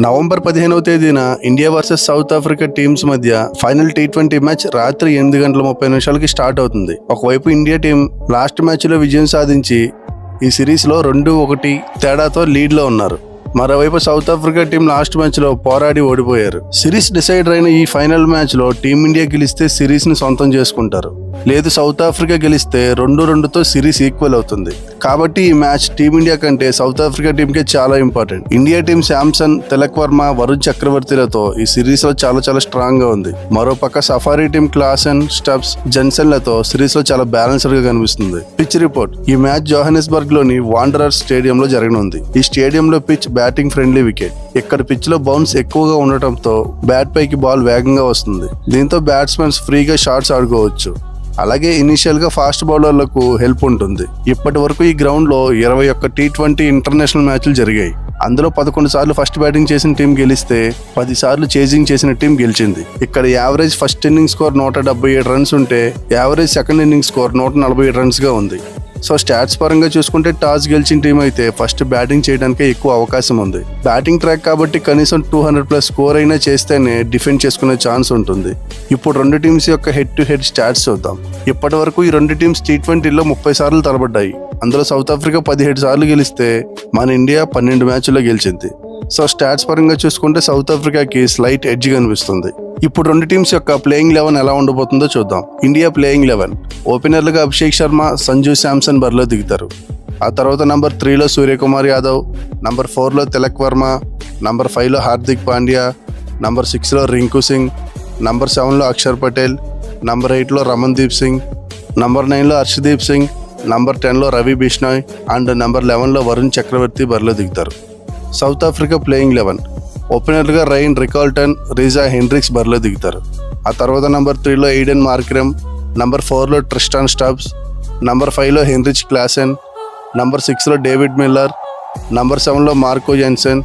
November పదిహేనవ తేదీన India versus South Africa teams మధ్య ఫైనల్ టీ ట్వంటీ మ్యాచ్ రాత్రి ఎనిమిది గంటల ముప్పై నిమిషాలకి స్టార్ట్ అవుతుంది. ఒకవైపు ఇండియా టీం లాస్ట్ మ్యాచ్లో విజయం సాధించి ఈ సిరీస్లో రెండు ఒకటి తేడాతో లీడ్లో ఉన్నారు. మరోవైపు సౌత్ ఆఫ్రికా టీం లాస్ట్ మ్యాచ్లో పోరాడి ఓడిపోయారు. సిరీస్ డిసైడ్ అయిన ఈ ఫైనల్ మ్యాచ్లో టీమిండియా గెలిస్తే సిరీస్ని సొంతం చేసుకుంటారు. లేదు సౌత్ ఆఫ్రికా గెలిస్తే రెండు రెండుతో సిరీస్ ఈక్వల్ అవుతుంది. కాబట్టి ఈ మ్యాచ్ టీమిండియా కంటే సౌత్ ఆఫ్రికా టీంకే చాలా important. India team Samson Tilak Varma Varun చక్రవర్తిలతో ఈ సిరీస్లో చాలా చాలా స్ట్రాంగ్గా ఉంది. మరోపక్క సఫారీ టీం క్లాసన్ స్టబ్స్ జెన్సన్లతో సిరీస్లో చాలా బ్యాలెన్స్డ్గా కనిపిస్తుంది. Pitch report. ఈ మ్యాచ్ జోహనెస్బర్గ్లోని వాండరర్ స్టేడియం లో జరగనుంది. ఈ స్టేడియం లో పిచ్ బ్యాటింగ్ ఫ్రెండ్లీ వికెట్. ఇక్కడ పిచ్లో బౌన్స్ ఎక్కువగా ఉండటంతో బ్యాట్ పైకి బాల్ వేగంగా వస్తుంది. దీంతో బ్యాట్స్మెన్స్ ఫ్రీగా షాట్స్ ఆడుకోవచ్చు. అలాగే ఇనిషియల్గా ఫాస్ట్ బౌలర్లకు హెల్ప్ ఉంటుంది. ఇప్పటి వరకు ఈ గ్రౌండ్లో ఇరవై ఒక్క టీ ట్వంటీ ఇంటర్నేషనల్ మ్యాచ్లు జరిగాయి. అందులో పదకొండు సార్లు ఫస్ట్ బ్యాటింగ్ చేసిన టీం గెలిస్తే పది సార్లు చేజింగ్ చేసిన టీం గెలిచింది. ఇక్కడ యావరేజ్ ఫస్ట్ ఇన్నింగ్ స్కోర్ నూట డెబ్బై ఏడు రన్స్ ఉంటే యావరేజ్ సెకండ్ ఇన్నింగ్ స్కోర్ నూట నలభై ఏడు రన్స్గా ఉంది. సో స్టాట్స్ పరంగా చూసుకుంటే టాస్ గెలిచిన టీం అయితే ఫస్ట్ బ్యాటింగ్ చేయడానికే ఎక్కువ అవకాశం ఉంది. బ్యాటింగ్ ట్రాక్ కాబట్టి కనీసం టూ హండ్రెడ్ ప్లస్ స్కోర్ అయినా చేస్తేనే డిఫెండ్ చేసుకునే ఛాన్స్ ఉంటుంది. ఇప్పుడు రెండు టీమ్స్ యొక్క హెడ్ టు హెడ్ స్టాట్స్ చూద్దాం. ఇప్పటి వరకు ఈ రెండు టీమ్స్ టీ ట్వంటీలో ముప్పై సార్లు తలబడ్డాయి అందులో సౌత్ ఆఫ్రికా పదిహేడు సార్లు గెలిస్తే మన ఇండియా పన్నెండు మ్యాచ్ల్లో గెలిచింది. సో స్టాట్స్ పరంగా చూసుకుంటే సౌత్ ఆఫ్రికాకి స్లైట్ ఎడ్జ్ కనిపిస్తుంది. ఇప్పుడు రెండు టీమ్స్ యొక్క ప్లేయింగ్ లెవెన్ ఎలా ఉండబోతుందో చూద్దాం. ఇండియా ప్లేయింగ్ లెవెన్ ఓపెనర్లుగా అభిషేక్ శర్మ సంజు శాంసన్ బరిలో దిగుతారు. ఆ తర్వాత నంబర్ త్రీలో సూర్యకుమార్ యాదవ్ నంబర్ ఫోర్లో తిలక్ వర్మ నంబర్ ఫైవ్లో హార్దిక్ పాండ్యా నంబర్ సిక్స్లో రింకు సింగ్ నంబర్ సెవెన్లో అక్షర్ పటేల్ నంబర్ ఎయిట్లో రమణ్దీప్ సింగ్ నంబర్ నైన్లో హర్షదీప్ సింగ్ నంబర్ టెన్లో రవి బిష్నాయ్ అండ్ నంబర్ లెవెన్లో వరుణ్ చక్రవర్తి బరిలో దిగుతారు. సౌత్ ఆఫ్రికా ప్లేయింగ్ లెవెన్ ఓపెనర్గా రైన్ రికాల్టన్ రీజా హెండ్రిక్స్ బరిలో దిగుతారు. ఆ తర్వాత నంబర్ త్రీలో ఎయిడెన్ మార్క్రమ్ నంబర్ ఫోర్లో ట్రిస్టాన్ స్టబ్స్ నంబర్ ఫైవ్లో హెన్రిచ్ క్లాసెన్ నంబర్ సిక్స్లో డేవిడ్ మిల్లర్ నంబర్ సెవెన్లో మార్కో జెన్సన్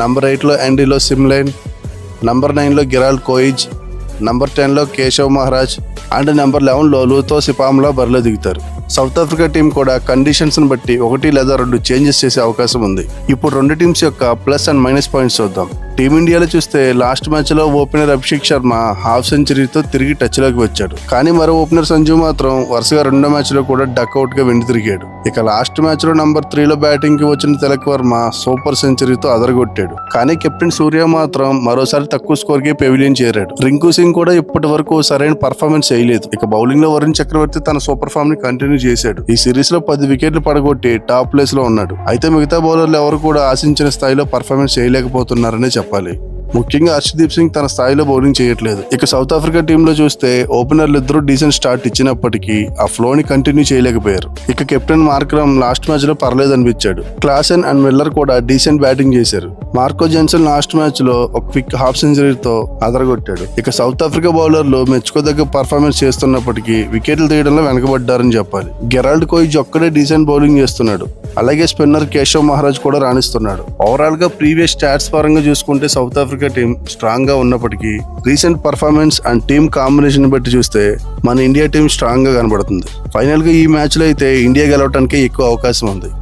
నంబర్ ఎయిట్లో యాండీలో సిమ్లైన్ నంబర్ నైన్లో గిరాల్ కోయిజ్ నంబర్ టెన్లో కేశవ్ మహారాజ్ అండ్ నెంబర్ లెవెన్లో లూతో సిపాంలో బరిలో దిగుతారు. సౌత్ ఆఫ్రికా టీం కూడా కండిషన్స్ని బట్టి ఒకటి లేదా రెండు చేంజెస్ చేసే అవకాశం ఉంది. ఇప్పుడు రెండు టీమ్స్ యొక్క ప్లస్ అండ్ మైనస్ పాయింట్స్ చూద్దాం. టీమిండియాలో చూస్తే లాస్ట్ మ్యాచ్లో ఓపెనర్ అభిషేక్ శర్మ హాఫ్ సెంచరీతో తిరిగి టచ్లోకి వచ్చాడు. కానీ మరో ఓపెనర్ సంజు మాత్రం వరుసగా రెండో మ్యాచ్లో కూడా డక్అవుట్గా వెండి తిరిగాడు. ఇక లాస్ట్ మ్యాచ్లో నంబర్ త్రీలో బ్యాటింగ్కి వచ్చిన తిలక్ వర్మ సూపర్ సెంచరీతో అదరగొట్టాడు. కానీ కెప్టెన్ సూర్య మాత్రం మరోసారి తక్కువ స్కోర్కి పెవిలియన్ చేరాడు. రింకు సింగ్ కూడా ఇప్పటి వరకు సరైన పర్ఫార్మెన్స్ చేయలేదు. ఇక బౌలింగ్లో వరుణ్ చక్రవర్తి తన సూపర్ ఫామ్ని కంటిన్యూ చేశాడు. ఈ సిరీస్లో పది వికెట్లు పడగొట్టి టాప్ ప్లేస్లో ఉన్నాడు. అయితే మిగతా బౌలర్లు ఎవరు కూడా ఆశించిన స్థాయిలో పర్ఫార్మెన్స్ చేయలేకపోతున్నారనే చెప్పాలి ముఖ్యంగా హర్షదీప్ సింగ్ తన స్థాయిలో బౌలింగ్ చేయట్లేదు. ఇక సౌత్ ఆఫ్రికా టీంలో చూస్తే ఓపెనర్లు ఇద్దరు డీసెంట్ స్టార్ట్ ఇచ్చినప్పటికీ ఆ ఫ్లోని కంటిన్యూ చేయలేకపోయారు. ఇక కెప్టెన్ మార్క్రమ్ లాస్ట్ మ్యాచ్లో పర్లేదు అనిపించాడు క్లాసెన్ అండ్ మిల్లర్ కూడా డీసెంట్ బ్యాటింగ్ చేశారు. మార్కో జెన్సన్ లాస్ట్ మ్యాచ్లో ఒక క్విక్ హాఫ్ సెంచరీతో అదరగొట్టాడు. ఇక సౌత్ ఆఫ్రికా బౌలర్లు మెచ్చుకోదగ్గ పర్ఫార్మెన్స్ చేస్తున్నప్పటికీ వికెట్లు తీయడంలో వెనకబడ్డారని చెప్పాలి. గెరాల్డ్ కోయిజ్ ఒక్కడే డీసెంట్ బౌలింగ్ చేస్తున్నాడు. అలాగే స్పిన్నర్ కేశవ్ మహారాజ్ కూడా రాణిస్తున్నాడు. ఓవరాల్గా ప్రీవియస్ స్టాట్స్ పరంగా చూసుకుంటే సౌత్ ఆఫ్రికా టీం స్ట్రాంగ్గా ఉన్నప్పటికీ recent performance and team combination బట్టి చూస్తే మన ఇండియా టీం స్ట్రాంగ్గా కనబడుతుంది. ఫైనల్గా ఈ మ్యాచ్లో అయితే ఇండియా గెలవడానికి ఎక్కువ అవకాశం ఉంది.